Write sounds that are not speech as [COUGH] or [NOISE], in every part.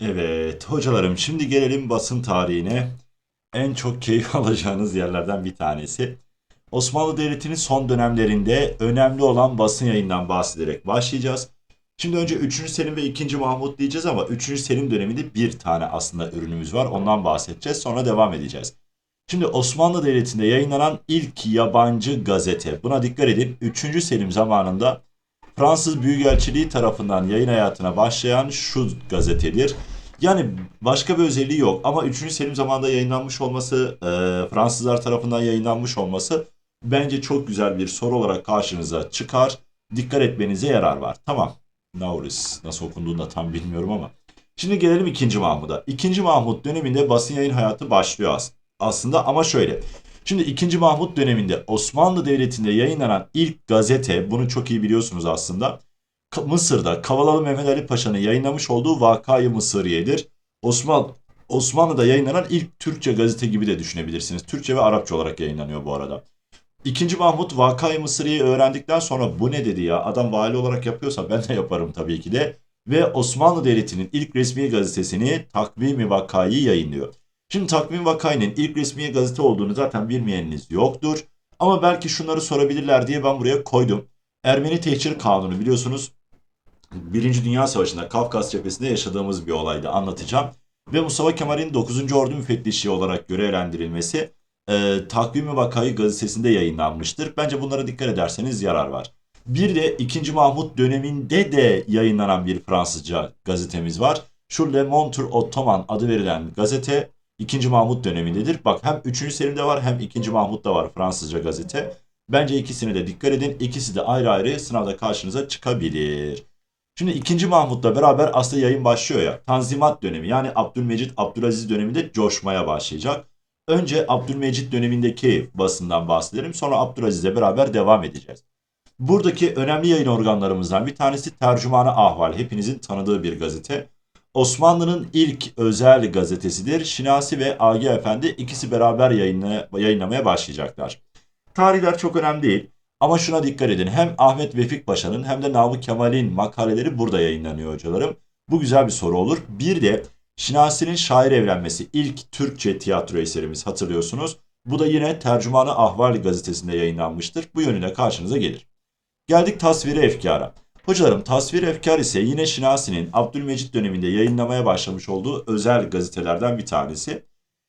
Evet hocalarım şimdi gelelim basın tarihine. En çok keyif [LAUGHS] alacağınız yerlerden bir tanesi. Osmanlı Devleti'nin son dönemlerinde önemli olan basın yayından bahsederek başlayacağız. Şimdi önce 3. Selim ve 2. Mahmut diyeceğiz ama 3. Selim döneminde bir tane aslında ürünümüz var. Ondan bahsedeceğiz. Sonra devam edeceğiz. Şimdi Osmanlı Devleti'nde yayınlanan ilk yabancı gazete. Buna dikkat edin. 3. Selim zamanında Fransız Büyükelçiliği tarafından yayın hayatına başlayan şu gazetedir. Yani başka bir özelliği yok ama 3. Selim zamanında yayınlanmış olması, e, Fransızlar tarafından yayınlanmış olması bence çok güzel bir soru olarak karşınıza çıkar. Dikkat etmenize yarar var. Tamam. Nauris nasıl okunduğunu da tam bilmiyorum ama. Şimdi gelelim 2. Mahmud'a. 2. Mahmud döneminde basın yayın hayatı başlıyor as- aslında ama şöyle. Şimdi 2. Mahmut döneminde Osmanlı Devleti'nde yayınlanan ilk gazete, bunu çok iyi biliyorsunuz aslında. Mısır'da Kavalalı Mehmet Ali Paşa'nın yayınlamış olduğu Vakayı Mısıriye'dir. Osman, Osmanlı'da yayınlanan ilk Türkçe gazete gibi de düşünebilirsiniz. Türkçe ve Arapça olarak yayınlanıyor bu arada. İkinci Mahmut Vakayı Mısıriye'yi öğrendikten sonra bu ne dedi ya adam vali olarak yapıyorsa ben de yaparım tabii ki de. Ve Osmanlı Devleti'nin ilk resmi gazetesini Takvim-i Vakayı yayınlıyor. Şimdi Takvim Vakayı'nın ilk resmi gazete olduğunu zaten bilmeyeniniz yoktur. Ama belki şunları sorabilirler diye ben buraya koydum. Ermeni Tehcir Kanunu biliyorsunuz Birinci Dünya Savaşı'nda Kafkas cephesinde yaşadığımız bir olaydı anlatacağım. Ve Mustafa Kemal'in 9. Ordu müfettişi olarak görevlendirilmesi e, Takvim-i Vakayı gazetesinde yayınlanmıştır. Bence bunlara dikkat ederseniz yarar var. Bir de 2. Mahmut döneminde de yayınlanan bir Fransızca gazetemiz var. Şu Le Montre Ottoman adı verilen gazete 2. Mahmut dönemindedir. Bak hem 3. Selim'de var hem 2. Mahmut'ta var Fransızca gazete. Bence ikisine de dikkat edin. İkisi de ayrı ayrı sınavda karşınıza çıkabilir. Şimdi 2. Mahmut'la beraber aslında yayın başlıyor ya. Tanzimat dönemi yani Abdülmecit Abdülaziz döneminde coşmaya başlayacak. Önce Abdülmecit dönemindeki basından bahsedelim. Sonra Abdülaziz'le beraber devam edeceğiz. Buradaki önemli yayın organlarımızdan bir tanesi Tercümanı Ahval. Hepinizin tanıdığı bir gazete. Osmanlı'nın ilk özel gazetesidir. Şinasi ve Agi Efendi ikisi beraber yayınla, yayınlamaya başlayacaklar. Tarihler çok önemli değil. Ama şuna dikkat edin. Hem Ahmet Vefik Paşa'nın hem de Namık Kemal'in makaleleri burada yayınlanıyor hocalarım. Bu güzel bir soru olur. Bir de Şinasi'nin Şair Evlenmesi ilk Türkçe tiyatro eserimiz hatırlıyorsunuz. Bu da yine Tercümanı Ahval gazetesinde yayınlanmıştır. Bu yönüne karşınıza gelir. Geldik tasviri efkara. Hocalarım tasvir efkar ise yine Şinasi'nin Abdülmecit döneminde yayınlamaya başlamış olduğu özel gazetelerden bir tanesi.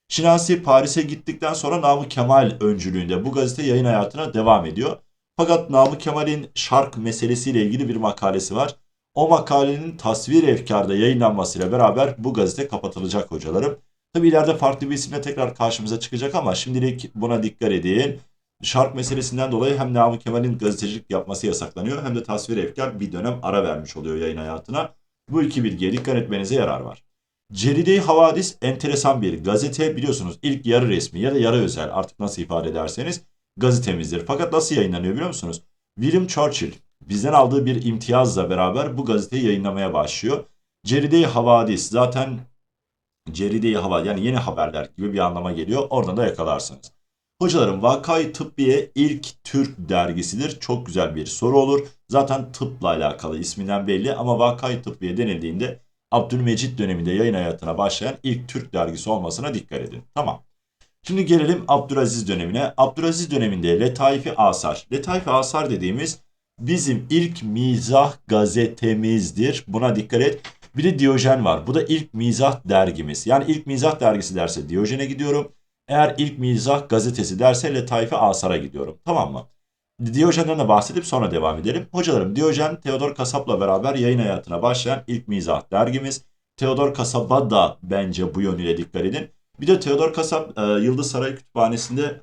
Şinasi Paris'e gittikten sonra Namık Kemal öncülüğünde bu gazete yayın hayatına devam ediyor. Fakat Namık Kemal'in şark meselesiyle ilgili bir makalesi var. O makalenin tasvir efkarda yayınlanmasıyla beraber bu gazete kapatılacak hocalarım. Tabi ileride farklı bir isimle tekrar karşımıza çıkacak ama şimdilik buna dikkat edin. Şark meselesinden dolayı hem Namık Kemal'in gazetecilik yapması yasaklanıyor hem de tasvir efkar bir dönem ara vermiş oluyor yayın hayatına. Bu iki bilgiye dikkat etmenize yarar var. Ceride-i Havadis enteresan bir gazete biliyorsunuz ilk yarı resmi ya da yarı özel artık nasıl ifade ederseniz gazetemizdir. Fakat nasıl yayınlanıyor biliyor musunuz? William Churchill bizden aldığı bir imtiyazla beraber bu gazeteyi yayınlamaya başlıyor. Ceride-i Havadis zaten Ceride-i Havadis yani yeni haberler gibi bir anlama geliyor. Oradan da yakalarsınız. Hocalarım Vakay Tıbbiye ilk Türk dergisidir. Çok güzel bir soru olur. Zaten tıpla alakalı isminden belli ama Vakay Tıbbiye denildiğinde Abdülmecit döneminde yayın hayatına başlayan ilk Türk dergisi olmasına dikkat edin. Tamam. Şimdi gelelim Abdülaziz dönemine. Abdülaziz döneminde Letaifi Asar. Letaifi Asar dediğimiz bizim ilk mizah gazetemizdir. Buna dikkat et. Bir de Diyojen var. Bu da ilk mizah dergimiz. Yani ilk mizah dergisi derse Diyojen'e gidiyorum. Eğer ilk mizah gazetesi derse Letaifi Asar'a gidiyorum. Tamam mı? Diyojen'den de bahsedip sonra devam edelim. Hocalarım Diyojen Theodor Kasap'la beraber yayın hayatına başlayan ilk mizah dergimiz. Theodor Kasap'a da bence bu yönüyle dikkat edin. Bir de Theodor Kasap e, Yıldız Saray Kütüphanesi'nde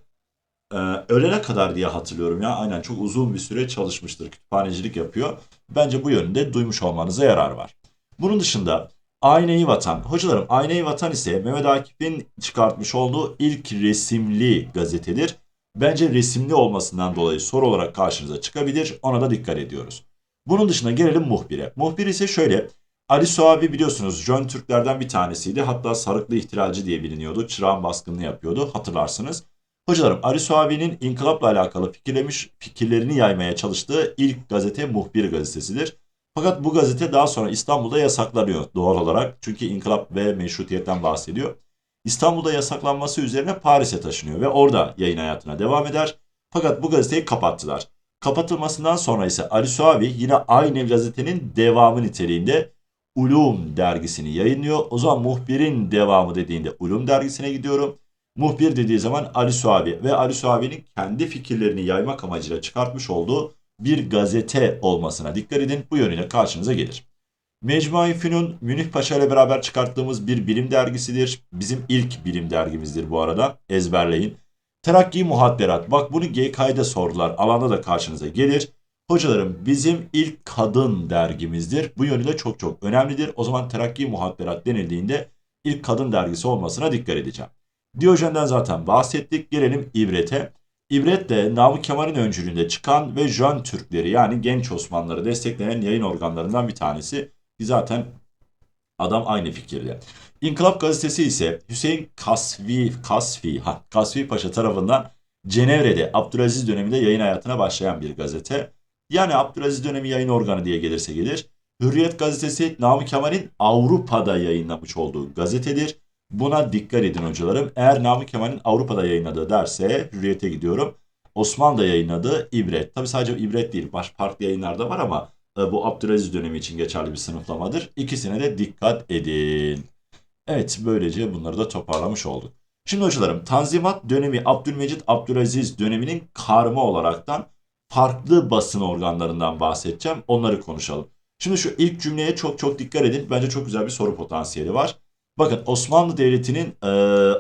e, ölene kadar diye hatırlıyorum ya. Aynen çok uzun bir süre çalışmıştır. Kütüphanecilik yapıyor. Bence bu yönünde duymuş olmanıza yarar var. Bunun dışında Ayneyi Vatan. Hocalarım Ayneyi Vatan ise Mehmet Akif'in çıkartmış olduğu ilk resimli gazetedir. Bence resimli olmasından dolayı soru olarak karşınıza çıkabilir. Ona da dikkat ediyoruz. Bunun dışında gelelim muhbire. Muhbir ise şöyle. Ali Suavi biliyorsunuz Jön Türklerden bir tanesiydi. Hatta Sarıklı İhtilacı diye biliniyordu. Çırağan baskınını yapıyordu hatırlarsınız. Hocalarım Ali Suavi'nin inkılapla alakalı fikirlemiş, fikirlerini yaymaya çalıştığı ilk gazete Muhbir gazetesidir. Fakat bu gazete daha sonra İstanbul'da yasaklanıyor doğal olarak. Çünkü inkılap ve meşrutiyetten bahsediyor. İstanbul'da yasaklanması üzerine Paris'e taşınıyor ve orada yayın hayatına devam eder. Fakat bu gazeteyi kapattılar. Kapatılmasından sonra ise Ali Suavi yine aynı gazetenin devamı niteliğinde Ulum dergisini yayınlıyor. O zaman muhbirin devamı dediğinde Ulum dergisine gidiyorum. Muhbir dediği zaman Ali Suavi ve Ali Suavi'nin kendi fikirlerini yaymak amacıyla çıkartmış olduğu bir gazete olmasına dikkat edin. Bu yönüyle karşınıza gelir. Mecmui Fünun Münih Paşa ile beraber çıkarttığımız bir bilim dergisidir. Bizim ilk bilim dergimizdir bu arada. Ezberleyin. Terakki Muhadderat. Bak bunu GK'de sordular. Alanda da karşınıza gelir. Hocalarım bizim ilk kadın dergimizdir. Bu yönüyle çok çok önemlidir. O zaman Terakki Muhadderat denildiğinde ilk kadın dergisi olmasına dikkat edeceğim. Diyojen'den zaten bahsettik. Gelelim İbret'e. İbret de Namık Kemal'in öncülüğünde çıkan ve Jön Türkleri yani genç Osmanlıları destekleyen yayın organlarından bir tanesi. Zaten adam aynı fikirde. İnkılap gazetesi ise Hüseyin Kasvi, Kasfi, ha, Kasfi Paşa tarafından Cenevre'de Abdülaziz döneminde yayın hayatına başlayan bir gazete. Yani Abdülaziz dönemi yayın organı diye gelirse gelir. Hürriyet gazetesi Namık Kemal'in Avrupa'da yayınlamış olduğu gazetedir. Buna dikkat edin hocalarım. Eğer Namık Kemal'in Avrupa'da yayınladığı derse Hürriyet'e gidiyorum. Osmanlı'da yayınladığı İbret. Tabi sadece İbret değil, farklı yayınlarda var ama e, bu Abdülaziz dönemi için geçerli bir sınıflamadır. İkisine de dikkat edin. Evet böylece bunları da toparlamış olduk. Şimdi hocalarım Tanzimat dönemi Abdülmecit Abdülaziz döneminin karma olaraktan farklı basın organlarından bahsedeceğim. Onları konuşalım. Şimdi şu ilk cümleye çok çok dikkat edin. Bence çok güzel bir soru potansiyeli var. Bakın Osmanlı Devleti'nin e,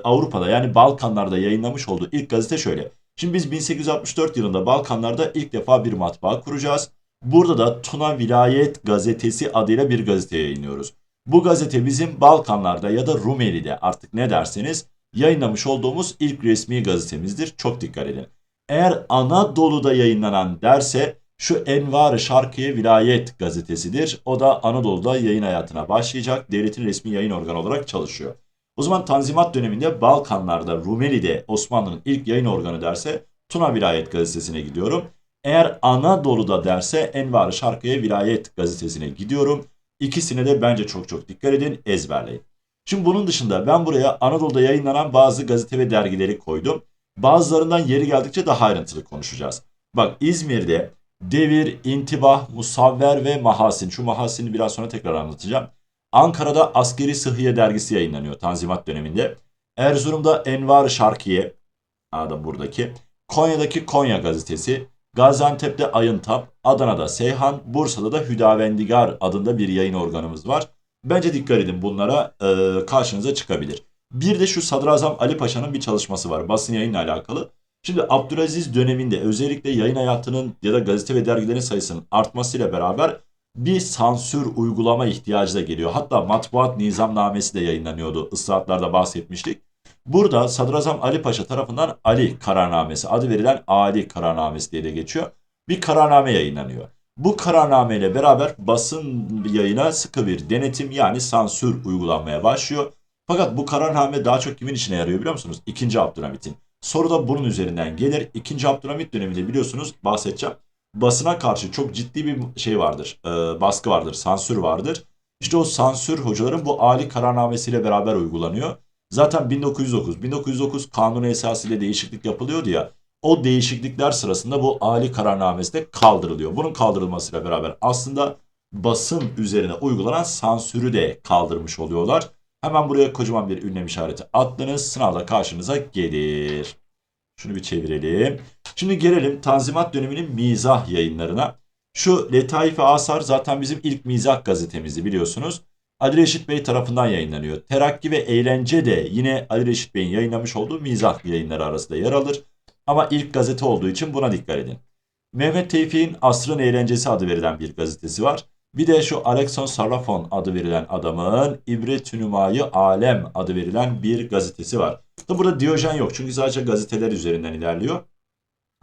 Avrupa'da yani Balkanlarda yayınlamış olduğu ilk gazete şöyle. Şimdi biz 1864 yılında Balkanlarda ilk defa bir matbaa kuracağız. Burada da Tuna Vilayet Gazetesi adıyla bir gazete yayınlıyoruz. Bu gazete bizim Balkanlarda ya da Rumeli'de artık ne derseniz yayınlamış olduğumuz ilk resmi gazetemizdir. Çok dikkat edin. Eğer Anadolu'da yayınlanan derse şu Envar-ı Şarkıye Vilayet gazetesidir. O da Anadolu'da yayın hayatına başlayacak. Devletin resmi yayın organı olarak çalışıyor. O zaman Tanzimat döneminde Balkanlarda, Rumeli'de Osmanlı'nın ilk yayın organı derse Tuna Vilayet gazetesine gidiyorum. Eğer Anadolu'da derse Envar-ı Vilayet gazetesine gidiyorum. İkisine de bence çok çok dikkat edin, ezberleyin. Şimdi bunun dışında ben buraya Anadolu'da yayınlanan bazı gazete ve dergileri koydum. Bazılarından yeri geldikçe daha ayrıntılı konuşacağız. Bak İzmir'de Devir, İntibah, Musavver ve Mahasin. Şu Mahasin'i biraz sonra tekrar anlatacağım. Ankara'da Askeri Sıhhiye dergisi yayınlanıyor Tanzimat döneminde. Erzurum'da Envar Şarkiye, da buradaki. Konya'daki Konya gazetesi. Gaziantep'te Ayıntap, Adana'da Seyhan, Bursa'da da Hüdavendigar adında bir yayın organımız var. Bence dikkat edin bunlara e, karşınıza çıkabilir. Bir de şu Sadrazam Ali Paşa'nın bir çalışması var basın yayınla alakalı. Şimdi Abdülaziz döneminde özellikle yayın hayatının ya da gazete ve dergilerin sayısının artmasıyla beraber bir sansür uygulama ihtiyacı da geliyor. Hatta matbuat nizamnamesi de yayınlanıyordu. Islahatlarda bahsetmiştik. Burada Sadrazam Ali Paşa tarafından Ali kararnamesi adı verilen Ali kararnamesi diye de geçiyor. Bir kararname yayınlanıyor. Bu kararname ile beraber basın yayına sıkı bir denetim yani sansür uygulanmaya başlıyor. Fakat bu kararname daha çok kimin işine yarıyor biliyor musunuz? İkinci Abdülhamit'in. Soru da bunun üzerinden gelir. İkinci Abdülhamit döneminde biliyorsunuz bahsedeceğim. Basına karşı çok ciddi bir şey vardır. E, baskı vardır, sansür vardır. İşte o sansür hocaların bu Ali kararnamesiyle beraber uygulanıyor. Zaten 1909, 1909 kanunu esasıyla değişiklik yapılıyordu ya. O değişiklikler sırasında bu Ali kararnamesi de kaldırılıyor. Bunun kaldırılmasıyla beraber aslında basın üzerine uygulanan sansürü de kaldırmış oluyorlar. Hemen buraya kocaman bir ünlem işareti attınız. Sınavda karşınıza gelir. Şunu bir çevirelim. Şimdi gelelim Tanzimat döneminin mizah yayınlarına. Şu Letaif Asar zaten bizim ilk mizah gazetemizdi biliyorsunuz. Ali Reşit Bey tarafından yayınlanıyor. Terakki ve Eğlence de yine Ali Reşit Bey'in yayınlamış olduğu mizah yayınları arasında yer alır. Ama ilk gazete olduğu için buna dikkat edin. Mehmet Tevfik'in Asrın Eğlencesi adı verilen bir gazetesi var. Bir de şu Alexon Sarafon adı verilen adamın İbretünümayı Alem adı verilen bir gazetesi var. Da burada Diyojen yok çünkü sadece gazeteler üzerinden ilerliyor.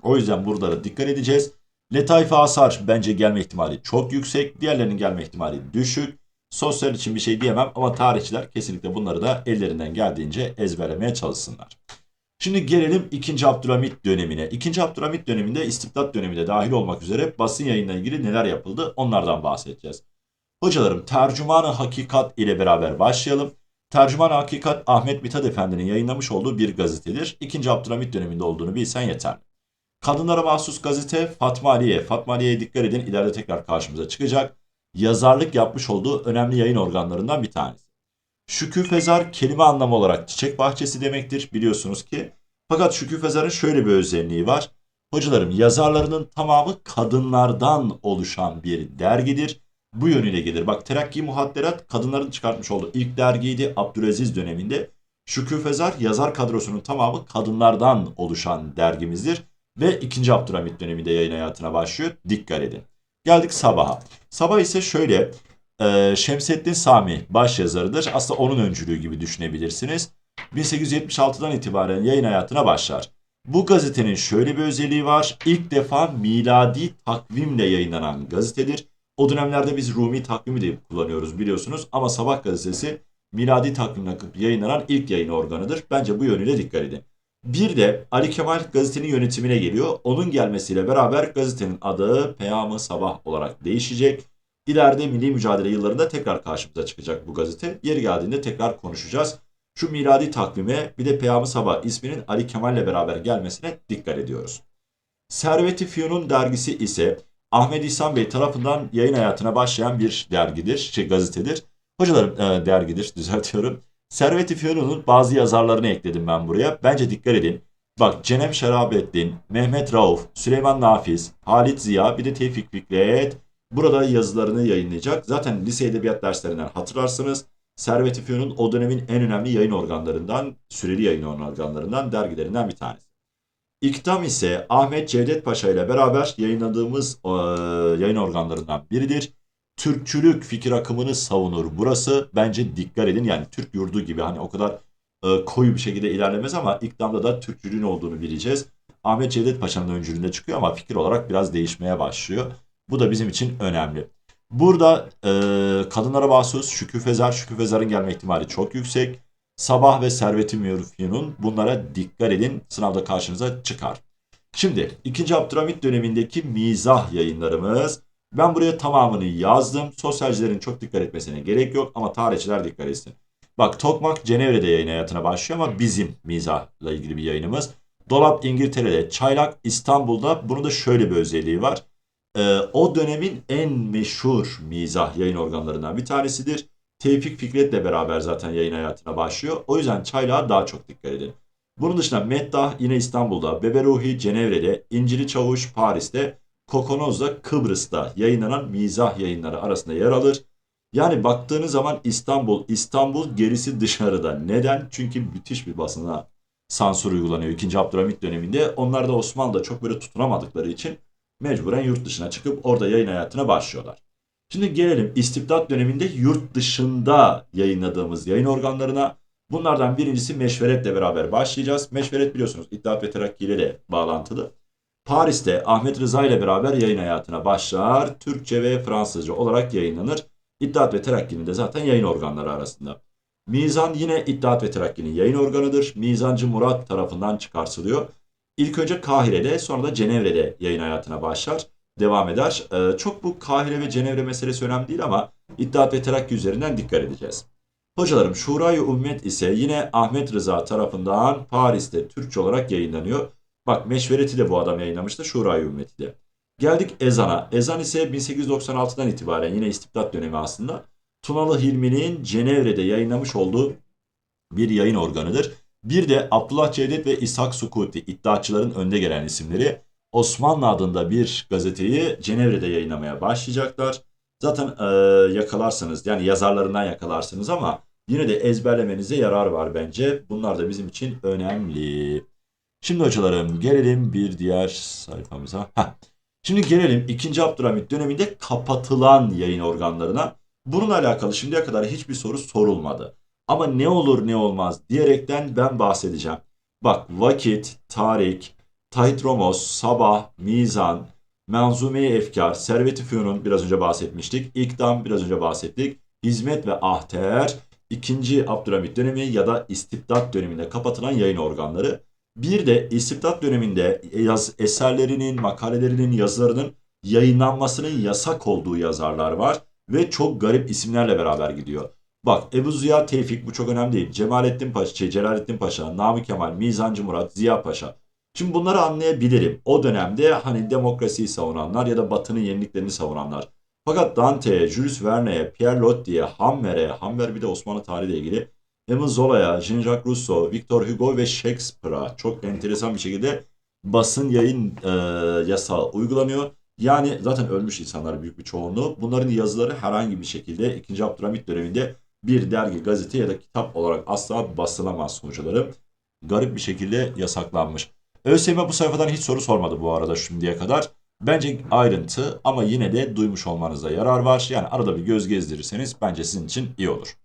O yüzden burada da dikkat edeceğiz. Letayfe Asar bence gelme ihtimali çok yüksek. Diğerlerinin gelme ihtimali düşük. Sosyal için bir şey diyemem ama tarihçiler kesinlikle bunları da ellerinden geldiğince ezberlemeye çalışsınlar. Şimdi gelelim 2. Abdülhamit dönemine. 2. Abdülhamit döneminde istibdat dönemi de dahil olmak üzere basın yayınla ilgili neler yapıldı onlardan bahsedeceğiz. Hocalarım tercümanı hakikat ile beraber başlayalım. Tercüman Hakikat Ahmet Mithat Efendi'nin yayınlamış olduğu bir gazetedir. 2. Abdülhamit döneminde olduğunu bilsen yeter. Kadınlara mahsus gazete Fatma Aliye. Fatma Aliye'ye dikkat edin ileride tekrar karşımıza çıkacak. Yazarlık yapmış olduğu önemli yayın organlarından bir tanesi. Şüküfezar kelime anlamı olarak çiçek bahçesi demektir biliyorsunuz ki. Fakat Şüküfezar'ın şöyle bir özelliği var. Hocalarım yazarlarının tamamı kadınlardan oluşan bir dergidir. Bu yönüyle gelir. Bak Terakki Muhadderat kadınların çıkartmış olduğu ilk dergiydi Abdülaziz döneminde. Şüküfezar yazar kadrosunun tamamı kadınlardan oluşan dergimizdir. Ve 2. Abdülhamit döneminde yayın hayatına başlıyor. Dikkat edin. Geldik Sabah'a. Sabah ise şöyle e, Şemsettin Sami baş yazarıdır. Aslında onun öncülüğü gibi düşünebilirsiniz. 1876'dan itibaren yayın hayatına başlar. Bu gazetenin şöyle bir özelliği var. İlk defa miladi takvimle yayınlanan gazetedir. O dönemlerde biz Rumi takvimi de kullanıyoruz biliyorsunuz. Ama Sabah gazetesi miladi takvimle yayınlanan ilk yayın organıdır. Bence bu yönüyle dikkat edin. Bir de Ali Kemal gazetenin yönetimine geliyor. Onun gelmesiyle beraber gazetenin adı Peyam-ı Sabah olarak değişecek. İleride milli mücadele yıllarında tekrar karşımıza çıkacak bu gazete. Yeri geldiğinde tekrar konuşacağız. Şu miladi takvime bir de Peyam-ı Sabah isminin Ali Kemal'le beraber gelmesine dikkat ediyoruz. Servet-i Fiyun'un dergisi ise Ahmet İhsan Bey tarafından yayın hayatına başlayan bir dergidir, şey gazetedir. Hocalarım e, dergidir, [LAUGHS] düzeltiyorum. Servet-i Fiyun'un bazı yazarlarını ekledim ben buraya. Bence dikkat edin. Bak Cenem Şerabettin, Mehmet Rauf, Süleyman Nafiz, Halit Ziya bir de Tevfik Fikret burada yazılarını yayınlayacak. Zaten lise edebiyat derslerinden hatırlarsınız. Servet-i Fiyun'un o dönemin en önemli yayın organlarından, süreli yayın organlarından, dergilerinden bir tanesi. İktam ise Ahmet Cevdet Paşa ile beraber yayınladığımız e, yayın organlarından biridir. Türkçülük fikir akımını savunur. Burası bence dikkat edin yani Türk yurdu gibi hani o kadar e, koyu bir şekilde ilerlemez ama İktam'da da Türkçülüğün olduğunu bileceğiz. Ahmet Cevdet Paşa'nın öncülüğünde çıkıyor ama fikir olarak biraz değişmeye başlıyor. Bu da bizim için önemli. Burada e, kadınlara mahsus Şükrü Fezar, Şükrü Fezar'ın gelme ihtimali çok yüksek. Sabah ve Servet-i Mürfi'nin bunlara dikkat edin. Sınavda karşınıza çıkar. Şimdi 2. Abdülhamit dönemindeki mizah yayınlarımız. Ben buraya tamamını yazdım. Sosyalcilerin çok dikkat etmesine gerek yok ama tarihçiler dikkat etsin. Bak Tokmak Cenevre'de yayın hayatına başlıyor ama bizim mizahla ilgili bir yayınımız. Dolap İngiltere'de, Çaylak İstanbul'da. Bunun da şöyle bir özelliği var. Ee, o dönemin en meşhur mizah yayın organlarından bir tanesidir. Tevfik Fikret'le beraber zaten yayın hayatına başlıyor. O yüzden Çaylak'a daha çok dikkat edin. Bunun dışında Meddah yine İstanbul'da, Beberuhi Cenevre'de, İncili Çavuş Paris'te, Kokonoz'da Kıbrıs'ta yayınlanan mizah yayınları arasında yer alır. Yani baktığınız zaman İstanbul, İstanbul gerisi dışarıda. Neden? Çünkü müthiş bir basına sansür uygulanıyor 2. Abdülhamit döneminde. Onlar da Osmanlı'da çok böyle tutunamadıkları için mecburen yurt dışına çıkıp orada yayın hayatına başlıyorlar. Şimdi gelelim istibdat döneminde yurt dışında yayınladığımız yayın organlarına. Bunlardan birincisi Meşveret'le beraber başlayacağız. Meşveret biliyorsunuz İttihat ve Terakki ile de bağlantılı. Paris'te Ahmet Rıza ile beraber yayın hayatına başlar. Türkçe ve Fransızca olarak yayınlanır. İttihat ve Terakki'nin de zaten yayın organları arasında. Mizan yine İttihat ve Terakki'nin yayın organıdır. Mizancı Murat tarafından çıkartılıyor. İlk önce Kahire'de sonra da Cenevre'de yayın hayatına başlar. Devam eder. Ee, çok bu Kahire ve Cenevre meselesi önemli değil ama İttihat ve Terakki üzerinden dikkat edeceğiz. Hocalarım Şurayı Ümmet ise yine Ahmet Rıza tarafından Paris'te Türkçe olarak yayınlanıyor. Bak Meşvereti de bu adam yayınlamıştı Şurayı Ümmeti de. Geldik Ezan'a. Ezan ise 1896'dan itibaren yine istibdat dönemi aslında. Tunalı Hilmi'nin Cenevre'de yayınlamış olduğu bir yayın organıdır. Bir de Abdullah Cevdet ve İshak Sukuti iddiaçıların önde gelen isimleri Osmanlı adında bir gazeteyi Cenevre'de yayınlamaya başlayacaklar. Zaten e, yakalarsanız yani yazarlarından yakalarsınız ama yine de ezberlemenize yarar var bence. Bunlar da bizim için önemli. Şimdi hocalarım gelelim bir diğer sayfamıza. Heh. Şimdi gelelim 2. Abdülhamit döneminde kapatılan yayın organlarına. Bununla alakalı şimdiye kadar hiçbir soru sorulmadı. Ama ne olur ne olmaz diyerekten ben bahsedeceğim. Bak vakit, tarih, Tahit Romos, Sabah, Mizan, Manzume-i Efkar, Servet-i Fünun biraz önce bahsetmiştik. İkdam biraz önce bahsettik. Hizmet ve Ahter, 2. Abdülhamit dönemi ya da istibdat döneminde kapatılan yayın organları. Bir de istibdat döneminde yaz, eserlerinin, makalelerinin, yazılarının yayınlanmasının yasak olduğu yazarlar var. Ve çok garip isimlerle beraber gidiyor. Bak Ebu Ziya Tevfik bu çok önemli değil. Cemalettin Paşa, şey, Celalettin Paşa, Nami Kemal, Mizancı Murat, Ziya Paşa. Şimdi bunları anlayabilirim. O dönemde hani demokrasiyi savunanlar ya da batının yeniliklerini savunanlar. Fakat Dante'ye, Jules Verne'ye, Pierre Loti'ye, Hammer'e, Hammer bir de Osmanlı tarihiyle ilgili, Emile Zola'ya, Jean-Jacques Rousseau, Victor Hugo ve Shakespeare'a çok enteresan bir şekilde basın yayın e, yasağı uygulanıyor. Yani zaten ölmüş insanlar büyük bir çoğunluğu. Bunların yazıları herhangi bir şekilde 2. Abdülhamit döneminde bir dergi, gazete ya da kitap olarak asla basılamaz hocalarım. Garip bir şekilde yasaklanmış. ÖSYM bu sayfadan hiç soru sormadı bu arada şimdiye kadar. Bence ayrıntı ama yine de duymuş olmanızda yarar var. Yani arada bir göz gezdirirseniz bence sizin için iyi olur.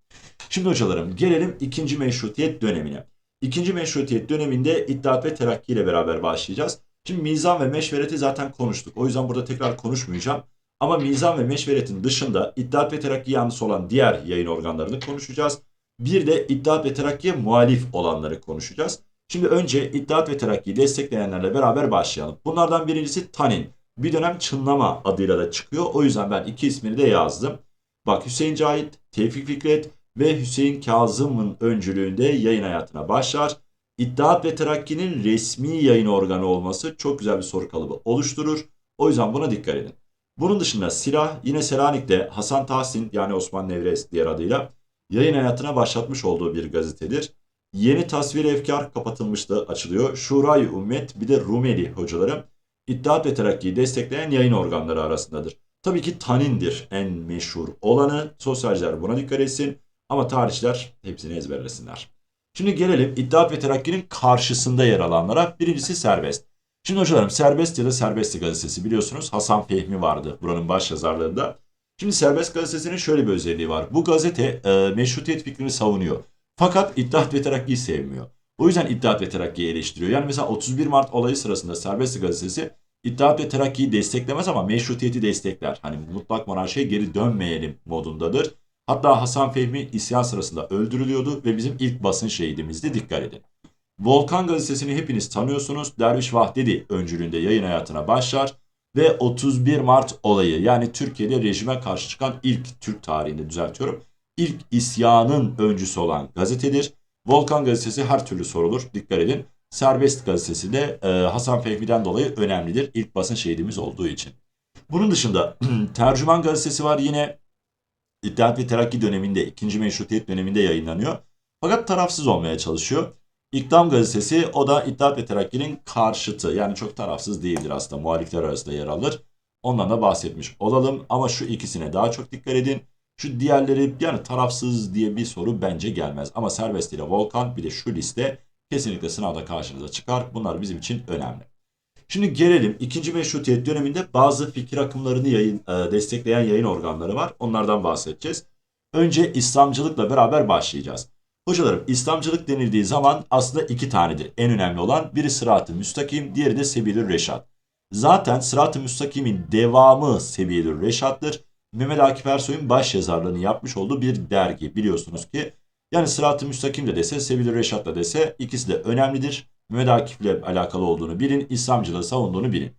Şimdi hocalarım gelelim ikinci meşrutiyet dönemine. İkinci meşrutiyet döneminde İttihat ve Terakki ile beraber başlayacağız. Şimdi mizan ve meşvereti zaten konuştuk. O yüzden burada tekrar konuşmayacağım. Ama mizan ve meşveretin dışında İttihat ve Terakki yanlısı olan diğer yayın organlarını konuşacağız. Bir de İttihat ve Terakki'ye muhalif olanları konuşacağız. Şimdi önce İttihat ve Terakki'yi destekleyenlerle beraber başlayalım. Bunlardan birincisi Tanin. Bir dönem Çınlama adıyla da çıkıyor. O yüzden ben iki ismini de yazdım. Bak Hüseyin Cahit, Tevfik Fikret ve Hüseyin Kazım'ın öncülüğünde yayın hayatına başlar. İttihat ve Terakki'nin resmi yayın organı olması çok güzel bir soru kalıbı oluşturur. O yüzden buna dikkat edin. Bunun dışında Silah yine Selanik'te Hasan Tahsin yani Osman Nevres diğer adıyla yayın hayatına başlatmış olduğu bir gazetedir. Yeni tasvir efkar kapatılmıştı, açılıyor. Şurayı Ümmet bir de Rumeli hocalarım İttihat ve Terakki'yi destekleyen yayın organları arasındadır. Tabii ki Tanin'dir en meşhur olanı. Sosyalciler buna dikkat etsin ama tarihçiler hepsini ezberlesinler. Şimdi gelelim İttihat ve Terakki'nin karşısında yer alanlara. Birincisi serbest. Şimdi hocalarım Serbest ya da Serbestli gazetesi biliyorsunuz Hasan Fehmi vardı buranın baş yazarlarında. Şimdi Serbest gazetesinin şöyle bir özelliği var. Bu gazete e, meşrutiyet fikrini savunuyor. Fakat İttihat ve Terakki'yi sevmiyor. O yüzden İttihat ve Terakki'yi eleştiriyor. Yani mesela 31 Mart olayı sırasında Serbest gazetesi İttihat ve Terakki'yi desteklemez ama meşrutiyeti destekler. Hani mutlak monarşiye geri dönmeyelim modundadır. Hatta Hasan Fehmi isyan sırasında öldürülüyordu ve bizim ilk basın şehidimizdi dikkat edin. Volkan gazetesini hepiniz tanıyorsunuz. Derviş Vahdedi öncülüğünde yayın hayatına başlar ve 31 Mart olayı yani Türkiye'de rejime karşı çıkan ilk Türk tarihinde düzeltiyorum. İlk isyanın öncüsü olan gazetedir. Volkan gazetesi her türlü sorulur. Dikkat edin. Serbest gazetesi de e, Hasan Fehmi'den dolayı önemlidir. İlk basın şehidimiz olduğu için. Bunun dışında [CLEARS THROAT] Tercüman gazetesi var yine İttihat ve Terakki döneminde, ikinci meşrutiyet döneminde yayınlanıyor. Fakat tarafsız olmaya çalışıyor. İktam gazetesi o da İttihat ve Terakki'nin karşıtı. Yani çok tarafsız değildir aslında. Muhalifler arasında yer alır. Ondan da bahsetmiş olalım. Ama şu ikisine daha çok dikkat edin. Şu diğerleri yani tarafsız diye bir soru bence gelmez. Ama serbest ile Volkan bir de şu liste kesinlikle sınavda karşınıza çıkar. Bunlar bizim için önemli. Şimdi gelelim ikinci meşrutiyet döneminde bazı fikir akımlarını yayın, e, destekleyen yayın organları var. Onlardan bahsedeceğiz. Önce İslamcılıkla beraber başlayacağız. Hocalarım İslamcılık denildiği zaman aslında iki tanedir. En önemli olan biri Sırat-ı Müstakim, diğeri de Sebilür Reşat. Zaten Sırat-ı Müstakim'in devamı Sebilür Reşat'tır. Mehmet Akif Ersoy'un baş yazarlığını yapmış olduğu bir dergi biliyorsunuz ki. Yani Sırat-ı Müstakim de dese, Sebilür Reşat da dese ikisi de önemlidir. Mehmet Akif ile alakalı olduğunu bilin, İslamcılığı savunduğunu bilin.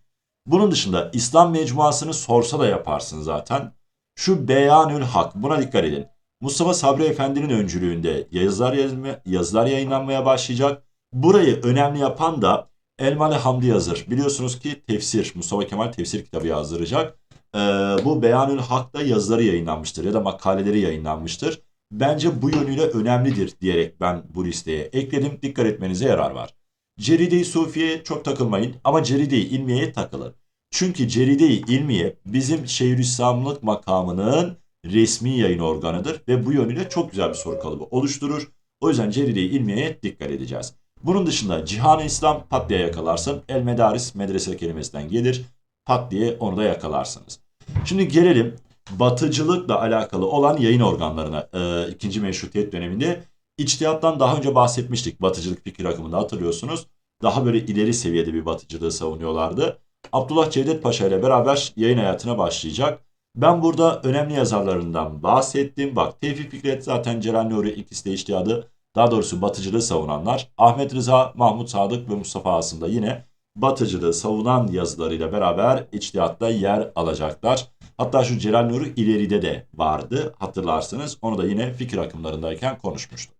Bunun dışında İslam mecmuasını sorsa da yaparsın zaten. Şu Beyanül Hak buna dikkat edin. Mustafa Sabri Efendi'nin öncülüğünde yazılar, yazılar yayınlanmaya başlayacak. Burayı önemli yapan da Elmalı Hamdi Yazır. Biliyorsunuz ki tefsir, Mustafa Kemal tefsir kitabı yazdıracak. Ee, bu Beyanül Hak'ta yazıları yayınlanmıştır ya da makaleleri yayınlanmıştır. Bence bu yönüyle önemlidir diyerek ben bu listeye ekledim. Dikkat etmenize yarar var. Ceride-i Sufiye'ye çok takılmayın ama Ceride-i İlmiye'ye takılın. Çünkü Ceride-i İlmiye bizim Şeyhülislamlık makamının resmi yayın organıdır ve bu yönüyle çok güzel bir soru kalıbı oluşturur. O yüzden Ceride-i İlmiye'ye dikkat edeceğiz. Bunun dışında Cihan-ı İslam pat diye yakalarsın. El Medaris medrese kelimesinden gelir. Pat diye onu da yakalarsınız. Şimdi gelelim batıcılıkla alakalı olan yayın organlarına. Ee, ikinci meşrutiyet döneminde İçtihattan daha önce bahsetmiştik batıcılık fikir akımında hatırlıyorsunuz. Daha böyle ileri seviyede bir batıcılığı savunuyorlardı. Abdullah Cevdet Paşa ile beraber yayın hayatına başlayacak. Ben burada önemli yazarlarından bahsettim. Bak Tevfik Fikret zaten Celal Nuri ikisi de içtihadı daha doğrusu batıcılığı savunanlar Ahmet Rıza, Mahmut Sadık ve Mustafa Asım da yine batıcılığı savunan yazılarıyla beraber içtihatta yer alacaklar. Hatta şu Celal Nuri ileride de vardı hatırlarsınız. Onu da yine fikir akımlarındayken konuşmuştuk.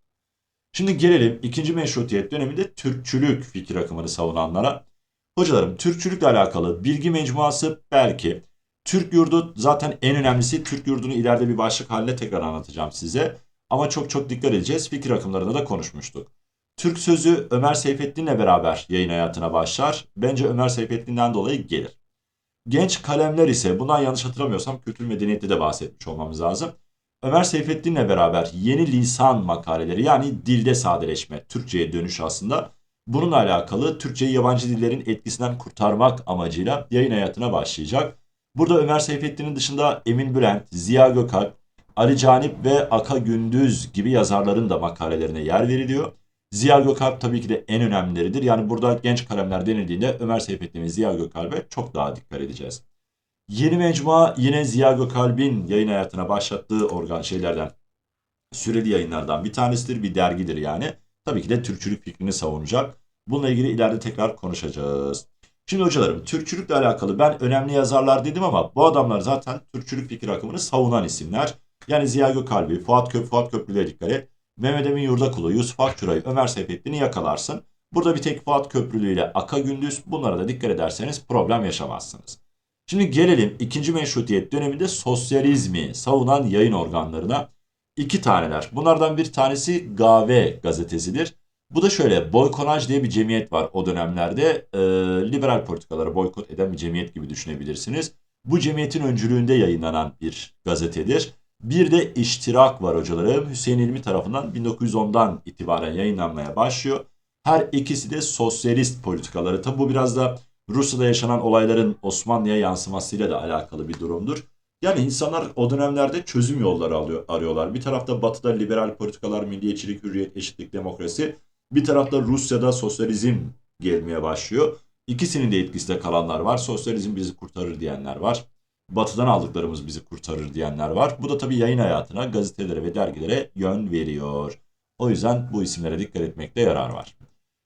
Şimdi gelelim ikinci meşrutiyet döneminde Türkçülük fikir akımını savunanlara. Hocalarım Türkçülükle alakalı bilgi mecmuası belki. Türk yurdu zaten en önemlisi Türk yurdunu ileride bir başlık haline tekrar anlatacağım size. Ama çok çok dikkat edeceğiz. Fikir akımlarında da konuşmuştuk. Türk sözü Ömer Seyfettin'le beraber yayın hayatına başlar. Bence Ömer Seyfettin'den dolayı gelir. Genç kalemler ise bundan yanlış hatırlamıyorsam kültür medeniyette de bahsetmiş olmamız lazım. Ömer Seyfettin'le beraber yeni lisan makaleleri yani dilde sadeleşme, Türkçe'ye dönüş aslında bununla alakalı Türkçeyi yabancı dillerin etkisinden kurtarmak amacıyla yayın hayatına başlayacak. Burada Ömer Seyfettin'in dışında Emin Bülent, Ziya Gökalp, Ali Canip ve Aka Gündüz gibi yazarların da makalelerine yer veriliyor. Ziya Gökalp tabii ki de en önemlileridir. Yani burada genç kalemler denildiğinde Ömer Seyfettin ve Ziya Gökalp'e çok daha dikkat edeceğiz. Yeni mecmua yine Ziya Gökalp'in yayın hayatına başlattığı organ şeylerden, süreli yayınlardan bir tanesidir, bir dergidir yani. Tabii ki de Türkçülük fikrini savunacak. Bununla ilgili ileride tekrar konuşacağız. Şimdi hocalarım Türkçülükle alakalı ben önemli yazarlar dedim ama bu adamlar zaten Türkçülük fikir akımını savunan isimler. Yani Ziya Gökalp'i, Fuat Köp, Fuat Köprülü'ye dikkat et. Mehmet Emin Yurdakulu, Yusuf Akçura'yı, Ömer Seyfettin'i yakalarsın. Burada bir tek Fuat Köprülü ile Aka Gündüz bunlara da dikkat ederseniz problem yaşamazsınız. Şimdi gelelim ikinci meşrutiyet döneminde sosyalizmi savunan yayın organlarına. iki taneler. Bunlardan bir tanesi Gave gazetesidir. Bu da şöyle boykonaj diye bir cemiyet var o dönemlerde. E, liberal politikaları boykot eden bir cemiyet gibi düşünebilirsiniz. Bu cemiyetin öncülüğünde yayınlanan bir gazetedir. Bir de iştirak var hocalarım. Hüseyin İlmi tarafından 1910'dan itibaren yayınlanmaya başlıyor. Her ikisi de sosyalist politikaları. Tabi bu biraz da Rusya'da yaşanan olayların Osmanlı'ya yansımasıyla da alakalı bir durumdur. Yani insanlar o dönemlerde çözüm yolları alıyor, arıyorlar. Bir tarafta batıda liberal politikalar, milliyetçilik, hürriyet, eşitlik, demokrasi. Bir tarafta Rusya'da sosyalizm gelmeye başlıyor. İkisinin de etkisinde kalanlar var. Sosyalizm bizi kurtarır diyenler var. Batıdan aldıklarımız bizi kurtarır diyenler var. Bu da tabii yayın hayatına, gazetelere ve dergilere yön veriyor. O yüzden bu isimlere dikkat etmekte yarar var.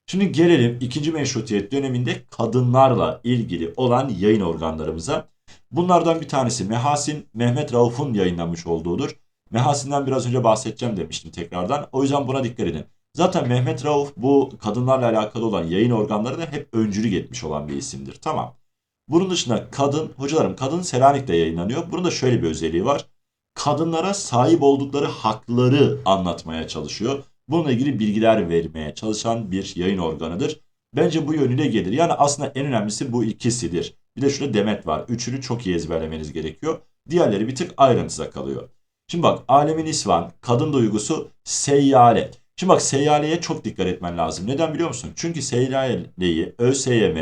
Şimdi gelelim ikinci meşrutiyet döneminde kadınlarla ilgili olan yayın organlarımıza. Bunlardan bir tanesi Mehasin, Mehmet Rauf'un yayınlamış olduğudur. Mehasin'den biraz önce bahsedeceğim demiştim tekrardan. O yüzden buna dikkat edin. Zaten Mehmet Rauf bu kadınlarla alakalı olan yayın organları da hep öncülük etmiş olan bir isimdir. Tamam. Bunun dışında kadın, hocalarım kadın Selanik'te yayınlanıyor. Bunun da şöyle bir özelliği var. Kadınlara sahip oldukları hakları anlatmaya çalışıyor. Bununla ilgili bilgiler vermeye çalışan bir yayın organıdır. Bence bu yönüyle gelir. Yani aslında en önemlisi bu ikisidir. Bir de şurada Demet var. Üçünü çok iyi ezberlemeniz gerekiyor. Diğerleri bir tık ayrıntıza kalıyor. Şimdi bak alemin isvan, kadın duygusu, seyyale. Şimdi bak seyyaleye çok dikkat etmen lazım. Neden biliyor musun? Çünkü seyyaleyi ÖSYM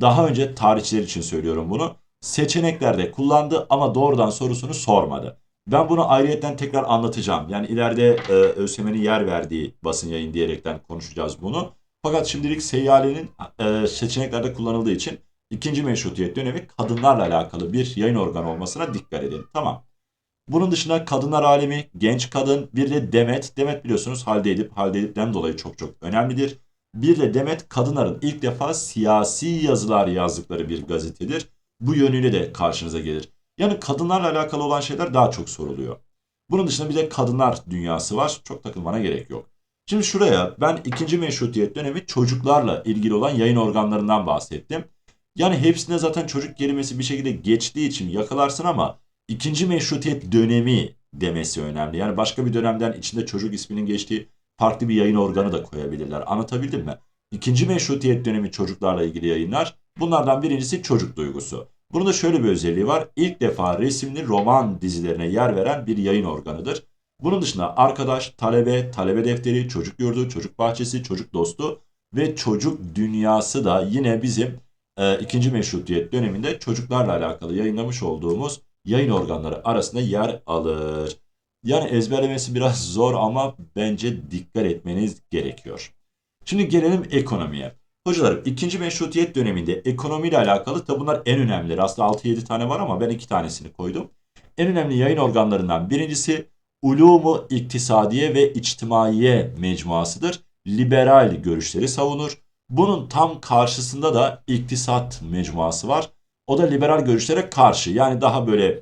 daha önce tarihçiler için söylüyorum bunu. Seçeneklerde kullandı ama doğrudan sorusunu sormadı. Ben bunu ayrıyetten tekrar anlatacağım. Yani ileride e, ÖSYM'nin yer verdiği basın yayın diyerekten konuşacağız bunu. Fakat şimdilik seyyalenin e, seçeneklerde kullanıldığı için ikinci meşrutiyet dönemi kadınlarla alakalı bir yayın organı olmasına dikkat edin. Tamam. Bunun dışında kadınlar alemi, genç kadın, bir de Demet. Demet biliyorsunuz Halde Edip, Halde Edip'ten dolayı çok çok önemlidir. Bir de Demet kadınların ilk defa siyasi yazılar yazdıkları bir gazetedir. Bu yönüyle de karşınıza gelir. Yani kadınlarla alakalı olan şeyler daha çok soruluyor. Bunun dışında bir de kadınlar dünyası var. Çok takılmana gerek yok. Şimdi şuraya ben ikinci meşrutiyet dönemi çocuklarla ilgili olan yayın organlarından bahsettim. Yani hepsinde zaten çocuk kelimesi bir şekilde geçtiği için yakalarsın ama ikinci meşrutiyet dönemi demesi önemli. Yani başka bir dönemden içinde çocuk isminin geçtiği farklı bir yayın organı da koyabilirler. Anlatabildim mi? İkinci meşrutiyet dönemi çocuklarla ilgili yayınlar. Bunlardan birincisi çocuk duygusu. Bunun da şöyle bir özelliği var. İlk defa resimli roman dizilerine yer veren bir yayın organıdır. Bunun dışında arkadaş, talebe, talebe defteri, çocuk yurdu, çocuk bahçesi, çocuk dostu ve çocuk dünyası da yine bizim e, ikinci meşrutiyet döneminde çocuklarla alakalı yayınlamış olduğumuz yayın organları arasında yer alır. Yani ezberlemesi biraz zor ama bence dikkat etmeniz gerekiyor. Şimdi gelelim ekonomiye. Hocalarım ikinci meşrutiyet döneminde ekonomiyle alakalı tabi bunlar en önemlileri. Aslında 6-7 tane var ama ben 2 tanesini koydum. En önemli yayın organlarından birincisi Ulumu İktisadiye ve İçtimaiye mecmuasıdır. Liberal görüşleri savunur. Bunun tam karşısında da iktisat mecmuası var. O da liberal görüşlere karşı. Yani daha böyle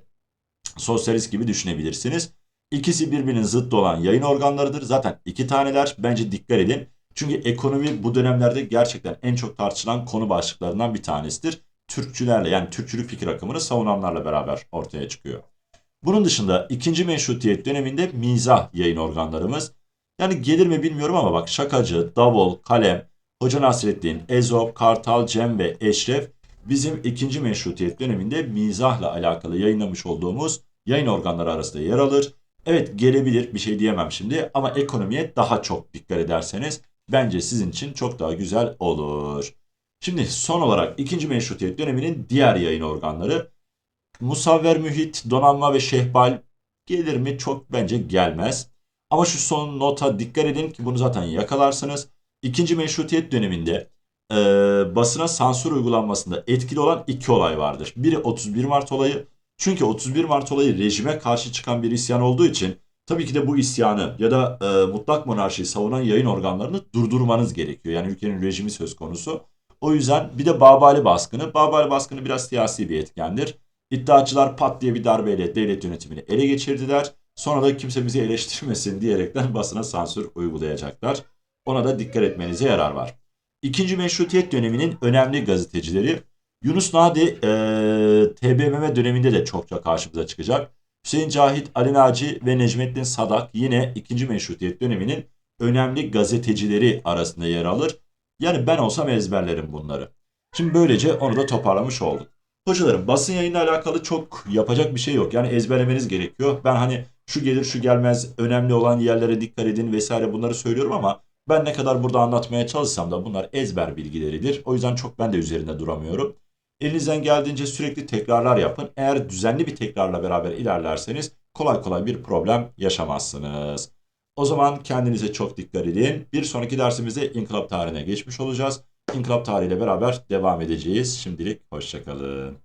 sosyalist gibi düşünebilirsiniz. İkisi birbirinin zıttı olan yayın organlarıdır. Zaten iki taneler. Bence dikkat edin. Çünkü ekonomi bu dönemlerde gerçekten en çok tartışılan konu başlıklarından bir tanesidir. Türkçülerle yani Türkçülük fikir akımını savunanlarla beraber ortaya çıkıyor. Bunun dışında ikinci meşrutiyet döneminde mizah yayın organlarımız. Yani gelir mi bilmiyorum ama bak Şakacı, Davul, Kalem, Hoca Nasreddin, Ezop, Kartal, Cem ve Eşref bizim ikinci meşrutiyet döneminde mizahla alakalı yayınlamış olduğumuz yayın organları arasında yer alır. Evet gelebilir bir şey diyemem şimdi ama ekonomiye daha çok dikkat ederseniz bence sizin için çok daha güzel olur. Şimdi son olarak ikinci meşrutiyet döneminin diğer yayın organları Musavver Mühit, Donanma ve Şehbal gelir mi? Çok bence gelmez. Ama şu son nota dikkat edin ki bunu zaten yakalarsınız. İkinci meşrutiyet döneminde e, basına sansür uygulanmasında etkili olan iki olay vardır. Biri 31 Mart olayı. Çünkü 31 Mart olayı rejime karşı çıkan bir isyan olduğu için tabii ki de bu isyanı ya da e, mutlak monarşiyi savunan yayın organlarını durdurmanız gerekiyor. Yani ülkenin rejimi söz konusu. O yüzden bir de Babali baskını. Babali baskını biraz siyasi bir etkendir. İddiaçılar pat diye bir darbeyle devlet yönetimini ele geçirdiler. Sonra da kimse bizi eleştirmesin diyerekten basına sansür uygulayacaklar. Ona da dikkat etmenize yarar var. İkinci meşrutiyet döneminin önemli gazetecileri Yunus Nadi e, TBMM döneminde de çokça karşımıza çıkacak. Hüseyin Cahit, Ali Naci ve Necmettin Sadak yine ikinci meşrutiyet döneminin önemli gazetecileri arasında yer alır. Yani ben olsam ezberlerim bunları. Şimdi böylece onu da toparlamış olduk. Hocalarım basın yayınla alakalı çok yapacak bir şey yok. Yani ezberlemeniz gerekiyor. Ben hani şu gelir şu gelmez önemli olan yerlere dikkat edin vesaire bunları söylüyorum ama ben ne kadar burada anlatmaya çalışsam da bunlar ezber bilgileridir. O yüzden çok ben de üzerinde duramıyorum. Elinizden geldiğince sürekli tekrarlar yapın. Eğer düzenli bir tekrarla beraber ilerlerseniz kolay kolay bir problem yaşamazsınız. O zaman kendinize çok dikkat edin. Bir sonraki dersimizde inkılap tarihine geçmiş olacağız. İnkılap tarihiyle beraber devam edeceğiz. Şimdilik hoşçakalın.